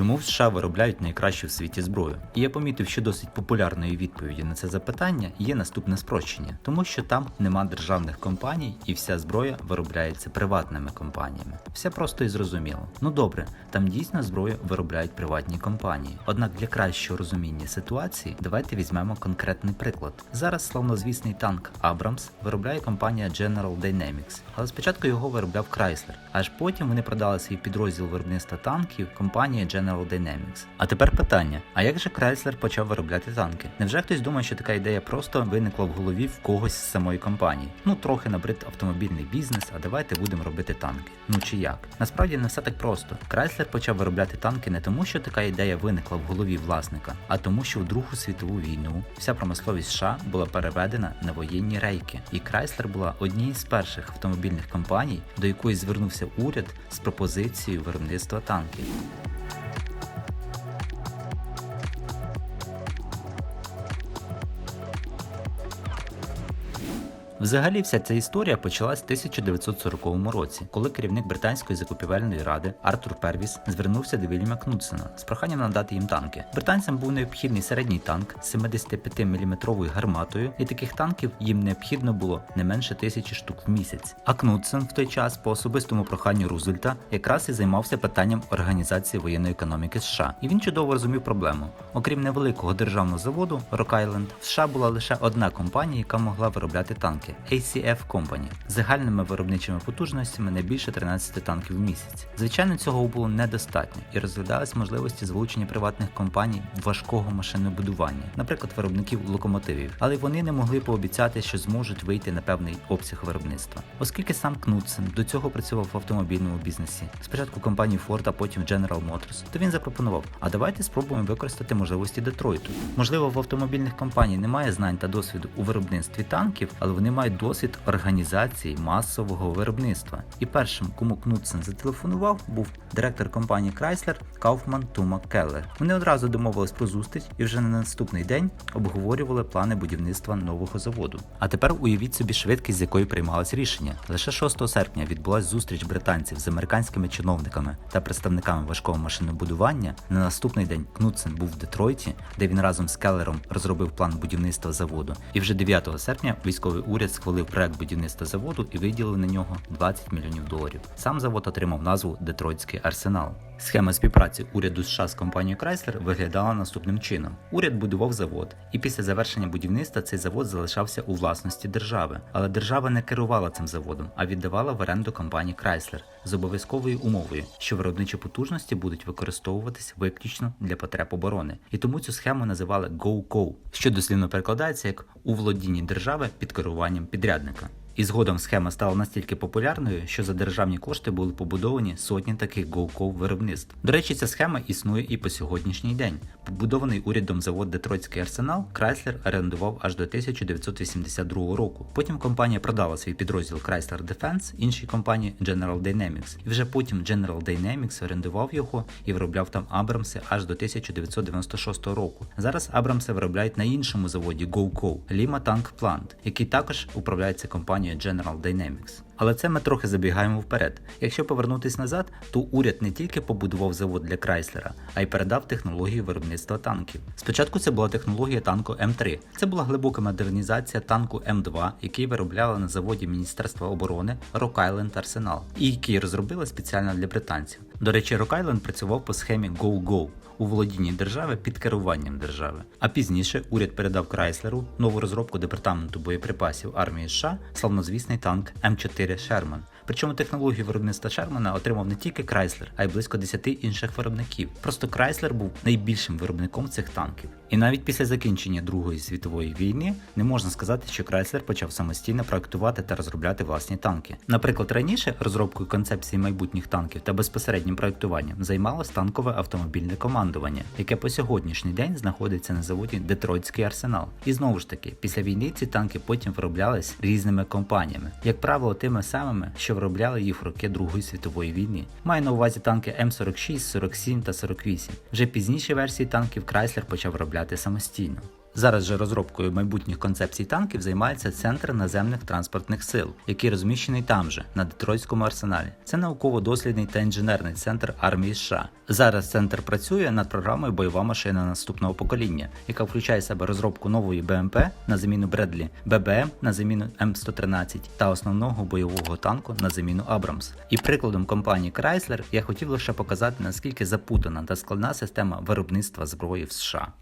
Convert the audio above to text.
Чому в США виробляють найкращу в світі зброю? І я помітив, що досить популярною відповіддю на це запитання є наступне спрощення, тому що там нема державних компаній і вся зброя виробляється приватними компаніями. Все просто і зрозуміло. Ну добре, там дійсно зброю виробляють приватні компанії. Однак для кращого розуміння ситуації давайте візьмемо конкретний приклад. Зараз славнозвісний танк Abrams виробляє компанія General Dynamics, але спочатку його виробляв Chrysler, аж потім вони продали свій підрозділ виробництва танків компанії General Dynamics. А тепер питання: а як же Chrysler почав виробляти танки? Невже хтось думає, що така ідея просто виникла в голові в когось з самої компанії? Ну трохи набрид автомобільний бізнес, а давайте будемо робити танки. Ну чи як? Насправді не все так просто. Chrysler почав виробляти танки не тому, що така ідея виникла в голові власника, а тому, що в Другу світову війну вся промисловість США була переведена на воєнні рейки, і Chrysler була однією з перших автомобільних компаній, до якої звернувся уряд з пропозицією виробництва танків. Взагалі, вся ця історія почалась в 1940 році, коли керівник британської закупівельної ради Артур Первіс звернувся до Вільяма Кнутсена з проханням надати їм танки. Британцям був необхідний середній танк з 75-мм гарматою, і таких танків їм необхідно було не менше тисячі штук в місяць. А Кнутсен в той час по особистому проханню Рузвельта якраз і займався питанням організації воєнної економіки США, і він чудово розумів проблему. Окрім невеликого державного заводу в США була лише одна компанія, яка могла виробляти танки. ACF Company з загальними виробничими потужностями не більше 13 танків в місяць. Звичайно, цього було недостатньо і розглядались можливості залучення приватних компаній важкого машинобудування, наприклад, виробників локомотивів, але вони не могли пообіцяти, що зможуть вийти на певний обсяг виробництва. Оскільки сам Кнутсен до цього працював в автомобільному бізнесі, спочатку компанії Ford, а потім General Motors, то він запропонував: а давайте спробуємо використати можливості Детройту. Можливо, в автомобільних компаній немає знань та досвіду у виробництві танків, але вони мають досвід організації масового виробництва. І першим, кому Кнутсен зателефонував, був директор компанії Chrysler Кауфман Тума Келлер. Вони одразу домовились про зустріч і вже на наступний день обговорювали плани будівництва нового заводу. А тепер уявіть собі швидкість, з якої приймалось рішення. Лише 6 серпня відбулась зустріч британців з американськими чиновниками та представниками важкого машинобудування. На наступний день Кнутсен був в Детройті, де він разом з Келлером розробив план будівництва заводу. І вже 9 серпня військовий уряд схвалив проект будівництва заводу і виділив на нього 20 мільйонів доларів. Сам завод отримав назву Детройтський арсенал. Схема співпраці уряду США з компанією Chrysler виглядала наступним чином: уряд будував завод, і після завершення будівництва цей завод залишався у власності держави. Але держава не керувала цим заводом, а віддавала в оренду компанії Chrysler з обов'язковою умовою, що виробничі потужності будуть використовуватись виключно для потреб оборони. І тому цю схему називали Go-Go, що дослівно перекладається як у володінні держави під керуванням підрядника. І згодом схема стала настільки популярною, що за державні кошти були побудовані сотні таких GoCo виробництв. До речі, ця схема існує і по сьогоднішній день. Побудований урядом завод Детройтський арсенал Chrysler орендував аж до 1982 року. Потім компанія продала свій підрозділ Chrysler Defense іншій компанії General Dynamics. І вже потім General Dynamics орендував його і виробляв там Абрамси аж до 1996 року. Зараз Абрамси виробляють на іншому заводі GoCo Lima Tank Plant, який також управляється компанією General Dynamics. Але це ми трохи забігаємо вперед. Якщо повернутись назад, то уряд не тільки побудував завод для Крайслера, а й передав технологію виробництва танків. Спочатку це була технологія танку М3. Це була глибока модернізація танку М2, який виробляли на заводі Міністерства оборони Island Arsenal, і який розробили спеціально для британців. До речі, Island працював по схемі Go-Go у володінні держави під керуванням держави. А пізніше уряд передав Крайслеру нову розробку департаменту боєприпасів армії США, славнозвісний танк М4 Sherman Причому технологію виробництва Шермана отримав не тільки Крайслер, а й близько 10 інших виробників. Просто Крайслер був найбільшим виробником цих танків. І навіть після закінчення Другої світової війни не можна сказати, що Крайслер почав самостійно проектувати та розробляти власні танки. Наприклад, раніше розробкою концепції майбутніх танків та безпосереднім проектуванням займалось танкове автомобільне командування, яке по сьогоднішній день знаходиться на заводі Детройтський арсенал. І знову ж таки, після війни ці танки потім вироблялись різними компаніями, як правило, тими самими, що виробляли їх в роки Другої світової війни. Маю на увазі танки М46, 47 та 48. Вже пізніші версії танків Крайслер почав виробляти самостійно. Зараз же розробкою майбутніх концепцій танків займається Центр наземних транспортних сил, який розміщений там же, на Детройтському арсеналі. Це науково-дослідний та інженерний центр армії США. Зараз центр працює над програмою бойова машина наступного покоління, яка включає в себе розробку нової БМП на заміну Бредлі, ББМ на заміну М113 та основного бойового танку на заміну Абрамс. І прикладом компанії Chrysler я хотів лише показати наскільки запутана та складна система виробництва зброї в США.